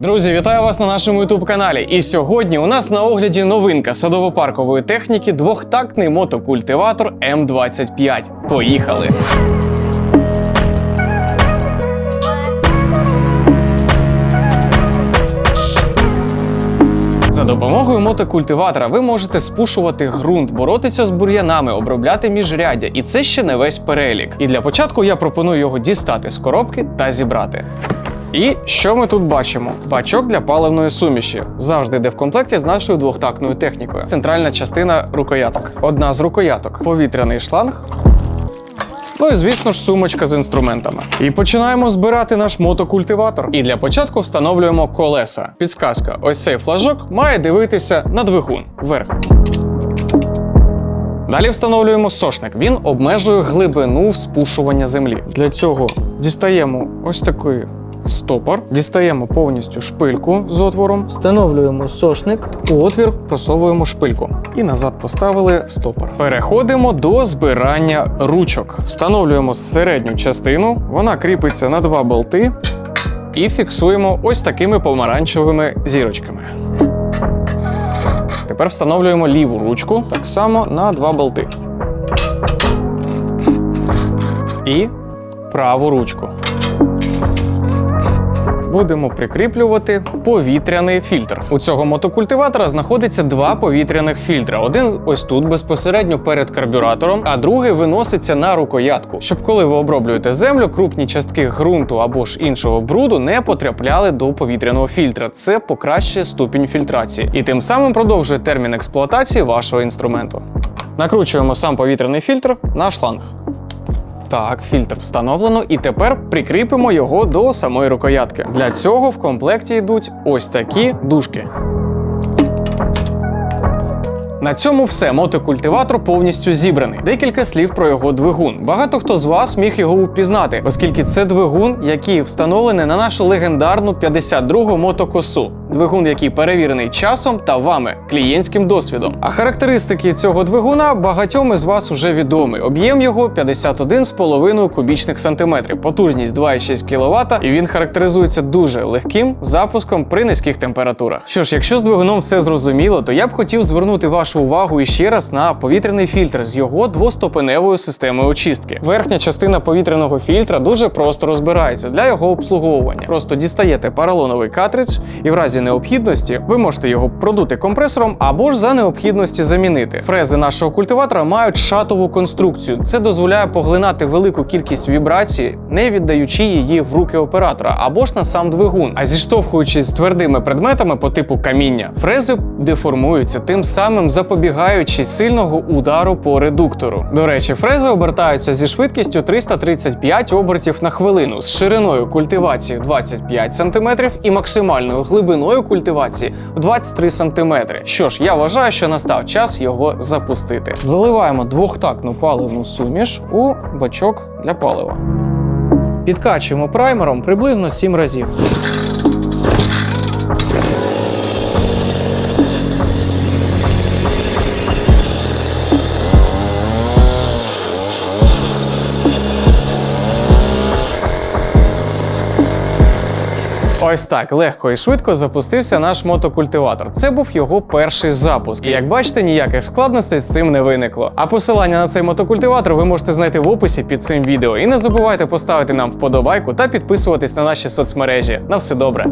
Друзі, вітаю вас на нашому youtube каналі. І сьогодні у нас на огляді новинка садово-паркової техніки двохтактний мотокультиватор М25. Поїхали! За допомогою мотокультиватора ви можете спушувати ґрунт, боротися з бур'янами, обробляти міжряддя, і це ще не весь перелік. І для початку я пропоную його дістати з коробки та зібрати. І що ми тут бачимо? Бачок для паливної суміші завжди йде в комплекті з нашою двохтактною технікою. Центральна частина рукояток. Одна з рукояток повітряний шланг. Ну і звісно ж сумочка з інструментами. І починаємо збирати наш мотокультиватор. І для початку встановлюємо колеса. Підсказка: ось цей флажок має дивитися на двигун вверх. Далі встановлюємо сошник. Він обмежує глибину вспушування землі. Для цього дістаємо ось такий стопор, дістаємо повністю шпильку з отвором, встановлюємо сошник, у отвір просовуємо шпильку і назад поставили стопор. Переходимо до збирання ручок. Встановлюємо середню частину, вона кріпиться на два болти і фіксуємо ось такими помаранчевими зірочками. Тепер встановлюємо ліву ручку так само на два болти. І праву ручку. Будемо прикріплювати повітряний фільтр. У цього мотокультиватора знаходиться два повітряних фільтра. Один ось тут безпосередньо перед карбюратором, а другий виноситься на рукоятку, щоб коли ви оброблюєте землю, крупні частки ґрунту або ж іншого бруду не потрапляли до повітряного фільтра. Це покращує ступінь фільтрації і тим самим продовжує термін експлуатації вашого інструменту. Накручуємо сам повітряний фільтр на шланг. Так, фільтр встановлено, і тепер прикріпимо його до самої рукоятки. Для цього в комплекті йдуть ось такі дужки. На цьому все. Мотокультиватор повністю зібраний. Декілька слів про його двигун. Багато хто з вас міг його упізнати, оскільки це двигун, який встановлений на нашу легендарну 52-гу мотокосу. Двигун, який перевірений часом та вами, клієнтським досвідом. А характеристики цього двигуна багатьом із вас уже відомі. Об'єм його 51,5 кубічних сантиметрів, потужність 2,6 кВт, і він характеризується дуже легким запуском при низьких температурах. Що ж, якщо з двигуном все зрозуміло, то я б хотів звернути вашу увагу іще раз на повітряний фільтр з його двоступеневою системою очистки. Верхня частина повітряного фільтра дуже просто розбирається для його обслуговування. Просто дістаєте поролоновий картридж і в разі необхідності ви можете його продути компресором або ж за необхідності замінити. Фрези нашого культиватора мають шатову конструкцію. Це дозволяє поглинати велику кількість вібрацій, не віддаючи її в руки оператора або ж на сам двигун. А зіштовхуючись з твердими предметами по типу каміння, фрези деформуються, тим самим запобігаючи сильного удару по редуктору. До речі, фрези обертаються зі швидкістю 335 обертів на хвилину з шириною культивації 25 см і максимальною глибиною культивації в 23 см. Що ж, я вважаю, що настав час його запустити. Заливаємо двохтактну паливну суміш у бачок для палива. Підкачуємо праймером приблизно 7 разів. Ось так легко і швидко запустився наш мотокультиватор. Це був його перший запуск. І як бачите, ніяких складностей з цим не виникло. А посилання на цей мотокультиватор ви можете знайти в описі під цим відео. І не забувайте поставити нам вподобайку та підписуватись на наші соцмережі. На все добре.